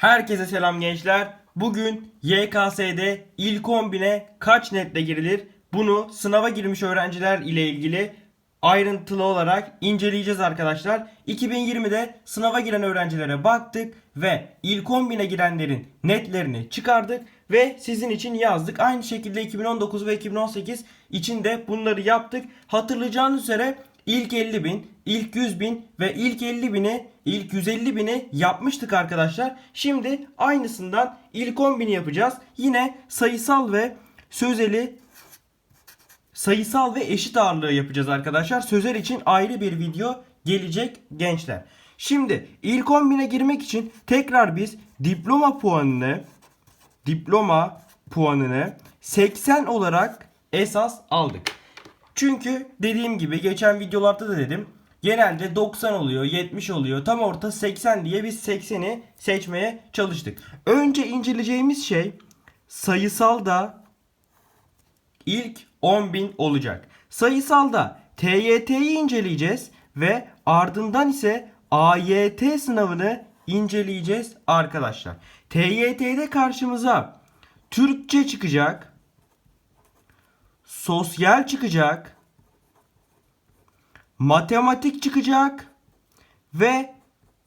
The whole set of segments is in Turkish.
Herkese selam gençler. Bugün YKS'de ilk 10.000'e kaç netle girilir? Bunu sınava girmiş öğrenciler ile ilgili ayrıntılı olarak inceleyeceğiz arkadaşlar. 2020'de sınava giren öğrencilere baktık ve ilk 10.000'e girenlerin netlerini çıkardık ve sizin için yazdık. Aynı şekilde 2019 ve 2018 için de bunları yaptık. Hatırlayacağınız üzere İlk 50 bin, ilk 100 bin ve ilk 50 bini, ilk 150 bini yapmıştık arkadaşlar. Şimdi aynısından ilk 10 bini yapacağız. Yine sayısal ve sözeli sayısal ve eşit ağırlığı yapacağız arkadaşlar. Sözel için ayrı bir video gelecek gençler. Şimdi ilk 10 bine girmek için tekrar biz diploma puanını diploma puanını 80 olarak esas aldık. Çünkü dediğim gibi geçen videolarda da dedim. Genelde 90 oluyor, 70 oluyor. Tam orta 80 diye biz 80'i seçmeye çalıştık. Önce inceleyeceğimiz şey sayısalda ilk 10.000 olacak. Sayısalda TYT'yi inceleyeceğiz ve ardından ise AYT sınavını inceleyeceğiz arkadaşlar. TYT'de karşımıza Türkçe çıkacak, sosyal çıkacak, matematik çıkacak ve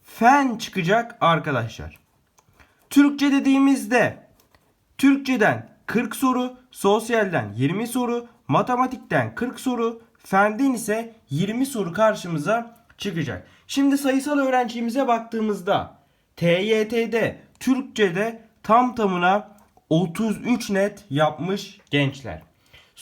fen çıkacak arkadaşlar. Türkçe dediğimizde Türkçeden 40 soru, sosyalden 20 soru, matematikten 40 soru, fenden ise 20 soru karşımıza çıkacak. Şimdi sayısal öğrencimize baktığımızda TYT'de, Türkçe'de tam tamına 33 net yapmış gençler.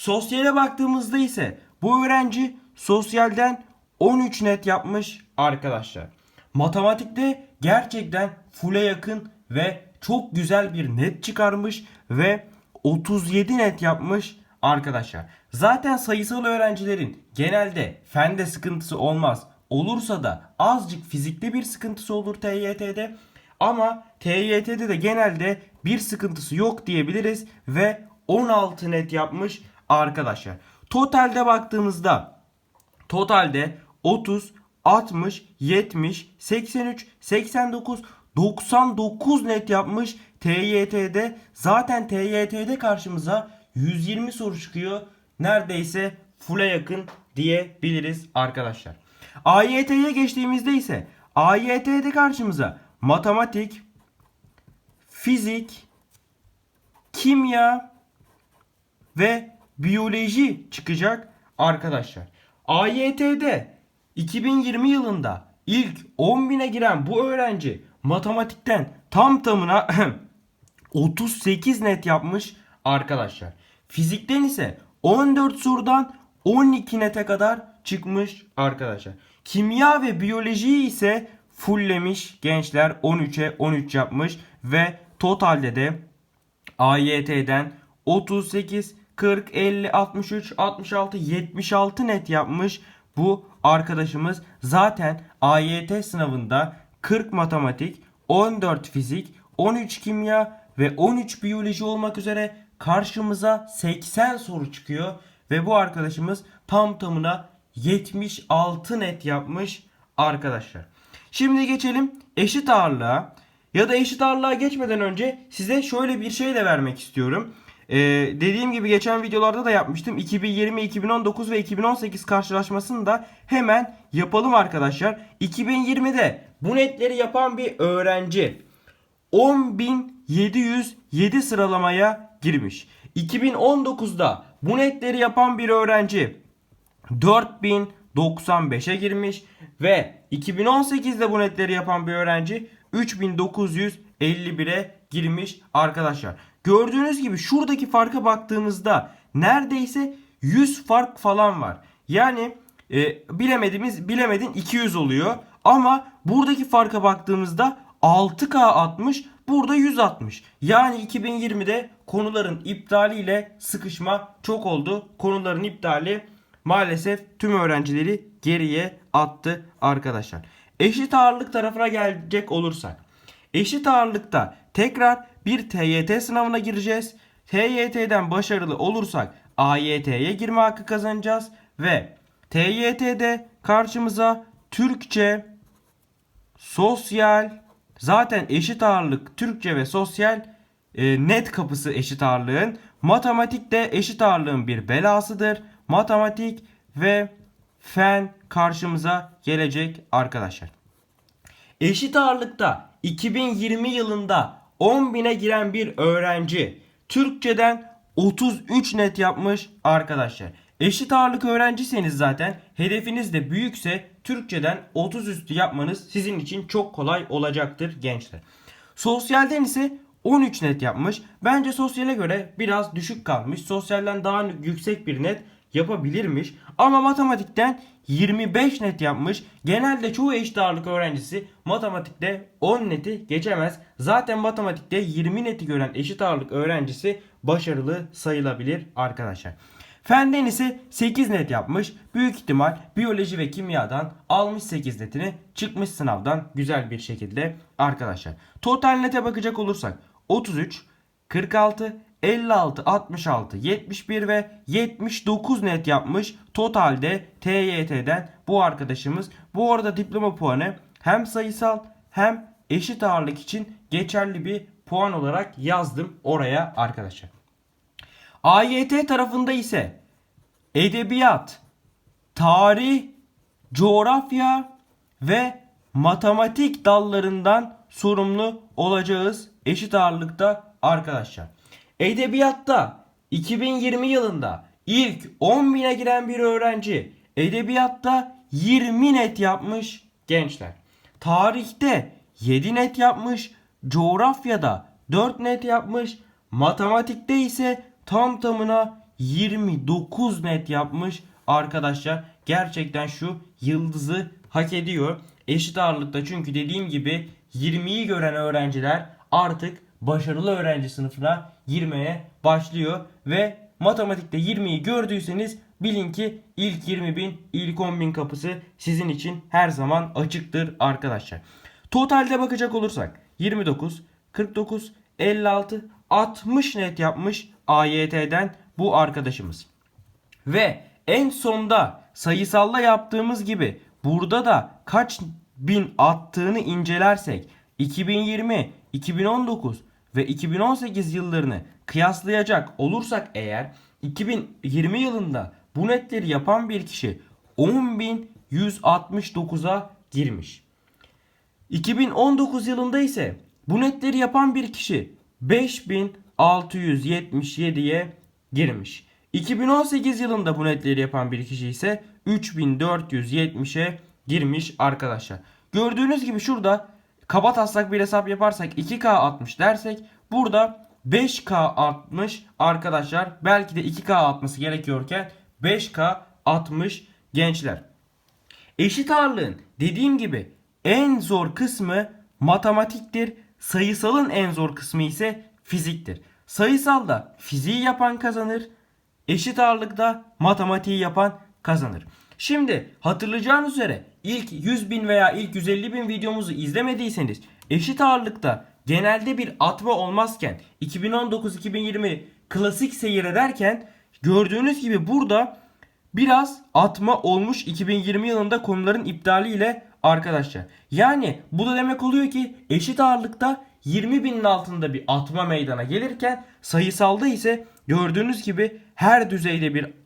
Sosyale baktığımızda ise bu öğrenci sosyalden 13 net yapmış arkadaşlar. Matematikte gerçekten full'e yakın ve çok güzel bir net çıkarmış ve 37 net yapmış arkadaşlar. Zaten sayısal öğrencilerin genelde fende sıkıntısı olmaz. Olursa da azıcık fizikte bir sıkıntısı olur TYT'de. Ama TYT'de de genelde bir sıkıntısı yok diyebiliriz ve 16 net yapmış arkadaşlar. Totalde baktığımızda totalde 30, 60, 70, 83, 89, 99 net yapmış TYT'de. Zaten TYT'de karşımıza 120 soru çıkıyor. Neredeyse full'e yakın diyebiliriz arkadaşlar. AYT'ye geçtiğimizde ise AYT'de karşımıza matematik, fizik, kimya ve biyoloji çıkacak arkadaşlar. AYT'de 2020 yılında ilk 10.000'e giren bu öğrenci matematikten tam tamına 38 net yapmış arkadaşlar. Fizikten ise 14 sorudan 12 nete kadar çıkmış arkadaşlar. Kimya ve biyolojiyi ise fulllemiş gençler 13'e 13 yapmış ve totalde de AYT'den 38, 40, 50, 63, 66, 76 net yapmış bu arkadaşımız. Zaten AYT sınavında 40 matematik, 14 fizik, 13 kimya ve 13 biyoloji olmak üzere karşımıza 80 soru çıkıyor. Ve bu arkadaşımız tam tamına 76 net yapmış arkadaşlar. Şimdi geçelim eşit ağırlığa. Ya da eşit ağırlığa geçmeden önce size şöyle bir şey de vermek istiyorum. Ee, dediğim gibi geçen videolarda da yapmıştım. 2020, 2019 ve 2018 karşılaşmasını da hemen yapalım arkadaşlar. 2020'de bu netleri yapan bir öğrenci 10.707 sıralamaya girmiş. 2019'da bu netleri yapan bir öğrenci 4095'e girmiş ve 2018'de bu netleri yapan bir öğrenci 3951'e girmiş arkadaşlar. Gördüğünüz gibi şuradaki farka baktığımızda neredeyse 100 fark falan var. Yani e, bilemediğimiz bilemedin 200 oluyor. Ama buradaki farka baktığımızda 6K 60 burada 160. Yani 2020'de konuların iptaliyle sıkışma çok oldu. Konuların iptali maalesef tüm öğrencileri geriye attı arkadaşlar. Eşit ağırlık tarafına gelecek olursak. Eşit ağırlıkta tekrar bir TYT sınavına gireceğiz. TYT'den başarılı olursak AYT'ye girme hakkı kazanacağız ve TYT'de karşımıza Türkçe, sosyal, Zaten eşit ağırlık Türkçe ve sosyal e, net kapısı eşit ağırlığın. Matematik de eşit ağırlığın bir belasıdır. Matematik ve fen karşımıza gelecek arkadaşlar. Eşit ağırlıkta 2020 yılında 10.000'e giren bir öğrenci Türkçeden 33 net yapmış arkadaşlar. Eşit ağırlık öğrenciseniz zaten hedefiniz de büyükse Türkçeden 30 üstü yapmanız sizin için çok kolay olacaktır gençler. Sosyalden ise 13 net yapmış. Bence sosyale göre biraz düşük kalmış. Sosyalden daha yüksek bir net yapabilirmiş. Ama matematikten 25 net yapmış. Genelde çoğu eşit ağırlık öğrencisi matematikte 10 neti geçemez. Zaten matematikte 20 neti gören eşit ağırlık öğrencisi başarılı sayılabilir arkadaşlar. Fenden ise 8 net yapmış. Büyük ihtimal biyoloji ve kimyadan almış 8 netini çıkmış sınavdan güzel bir şekilde arkadaşlar. Total nete bakacak olursak 33, 46, 56, 66, 71 ve 79 net yapmış. Totalde TYT'den bu arkadaşımız. Bu arada diploma puanı hem sayısal hem eşit ağırlık için geçerli bir puan olarak yazdım oraya arkadaşlar. AYT tarafında ise edebiyat, tarih, coğrafya ve matematik dallarından sorumlu olacağız eşit ağırlıkta arkadaşlar. Edebiyatta 2020 yılında ilk 10.000'e giren bir öğrenci edebiyatta 20 net yapmış gençler. Tarihte 7 net yapmış, coğrafyada 4 net yapmış, matematikte ise tam tamına 29 net yapmış arkadaşlar. Gerçekten şu yıldızı hak ediyor. Eşit ağırlıkta çünkü dediğim gibi 20'yi gören öğrenciler artık başarılı öğrenci sınıfına girmeye başlıyor ve matematikte 20'yi gördüyseniz bilin ki ilk 20 bin, ilk 10 bin kapısı sizin için her zaman açıktır arkadaşlar. Totalde bakacak olursak 29, 49, 56, 60 net yapmış AYT'den bu arkadaşımız. Ve en sonda sayısalla yaptığımız gibi burada da kaç bin attığını incelersek 2020, 2019 ve 2018 yıllarını kıyaslayacak olursak eğer 2020 yılında bu netleri yapan bir kişi 10.169'a girmiş. 2019 yılında ise bu netleri yapan bir kişi 5677'ye girmiş. 2018 yılında bu netleri yapan bir kişi ise 3470'e girmiş arkadaşlar. Gördüğünüz gibi şurada kaba taslak bir hesap yaparsak 2K 60 dersek burada 5K 60 arkadaşlar. Belki de 2K atması gerekiyorken 5K 60 gençler. Eşit ağırlığın dediğim gibi en zor kısmı matematiktir. Sayısalın en zor kısmı ise fiziktir. Sayısalda fiziği yapan kazanır. Eşit ağırlıkta matematiği yapan kazanır. Şimdi hatırlayacağınız üzere ilk 100 bin veya ilk 150 bin videomuzu izlemediyseniz eşit ağırlıkta genelde bir atma olmazken 2019-2020 klasik seyir ederken gördüğünüz gibi burada biraz atma olmuş 2020 yılında konuların iptaliyle arkadaşlar. Yani bu da demek oluyor ki eşit ağırlıkta 20 binin altında bir atma meydana gelirken sayısalda ise gördüğünüz gibi her düzeyde bir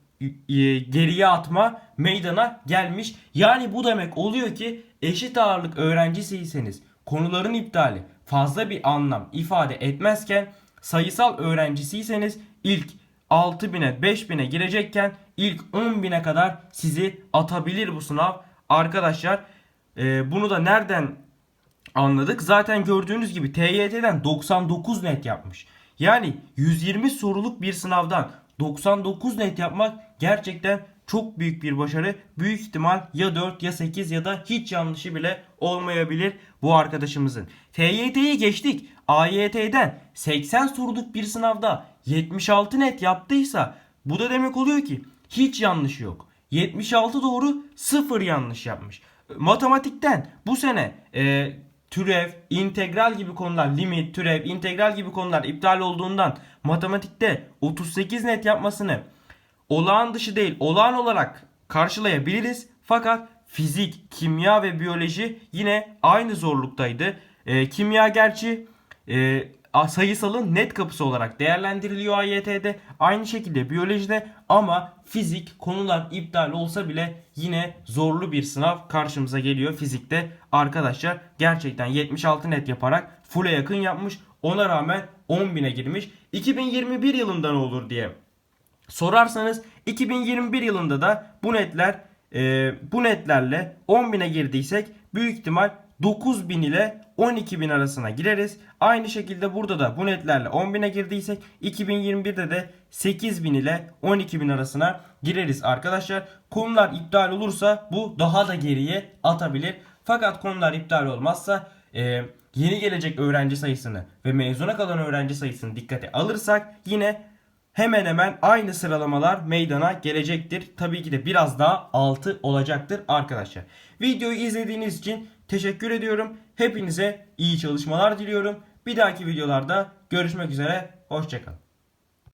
geriye atma meydana gelmiş. Yani bu demek oluyor ki eşit ağırlık öğrencisiyseniz konuların iptali fazla bir anlam ifade etmezken sayısal öğrencisiyseniz ilk 6000'e 5000'e girecekken ilk 10.000'e kadar sizi atabilir bu sınav. Arkadaşlar e, bunu da nereden anladık? Zaten gördüğünüz gibi TYT'den 99 net yapmış. Yani 120 soruluk bir sınavdan 99 net yapmak gerçekten çok büyük bir başarı. Büyük ihtimal ya 4 ya 8 ya da hiç yanlışı bile olmayabilir bu arkadaşımızın. TYT'yi geçtik. AYT'den 80 soruluk bir sınavda 76 net yaptıysa bu da demek oluyor ki hiç yanlış yok. 76 doğru 0 yanlış yapmış. Matematikten bu sene e, türev, integral gibi konular, limit, türev, integral gibi konular iptal olduğundan matematikte 38 net yapmasını olağan dışı değil, olağan olarak karşılayabiliriz. Fakat fizik, kimya ve biyoloji yine aynı zorluktaydı. E, kimya gerçi e, sayısalın net kapısı olarak değerlendiriliyor AYT'de. Aynı şekilde biyolojide ama fizik konular iptal olsa bile yine zorlu bir sınav karşımıza geliyor fizikte. Arkadaşlar gerçekten 76 net yaparak full'e yakın yapmış. Ona rağmen 10.000'e girmiş. 2021 yılında ne olur diye sorarsanız 2021 yılında da bu netler e, bu netlerle 10.000'e girdiysek büyük ihtimal 9.000 ile 12.000 arasına gireriz. Aynı şekilde burada da bu netlerle 10.000'e girdiysek 2021'de de 8.000 ile 12.000 arasına gireriz arkadaşlar. Konular iptal olursa bu daha da geriye atabilir. Fakat konular iptal olmazsa e, yeni gelecek öğrenci sayısını ve mezuna kalan öğrenci sayısını dikkate alırsak yine hemen hemen aynı sıralamalar meydana gelecektir. Tabii ki de biraz daha altı olacaktır arkadaşlar. Videoyu izlediğiniz için teşekkür ediyorum. Hepinize iyi çalışmalar diliyorum. Bir dahaki videolarda görüşmek üzere. Hoşçakalın.